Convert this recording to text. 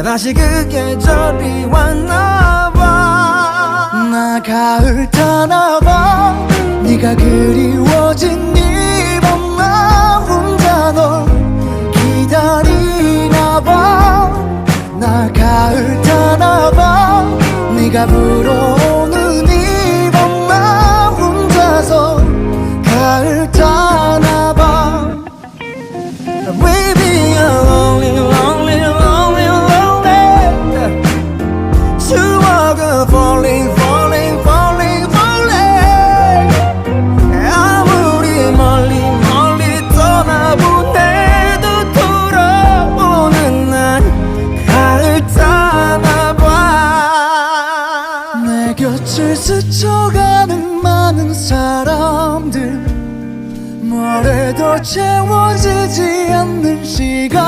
다시 그 계절이 왔나봐. 나 가을 타나봐. 네가 그리워진 이밤 나 혼자 널 기다리나봐. 나 가을 타나봐. 네가 불어오는 이밤 나 혼자서 가을 타나봐. Baby 곁을 스쳐가는 많은 사람들 뭐래도 채워지지 않는 시간.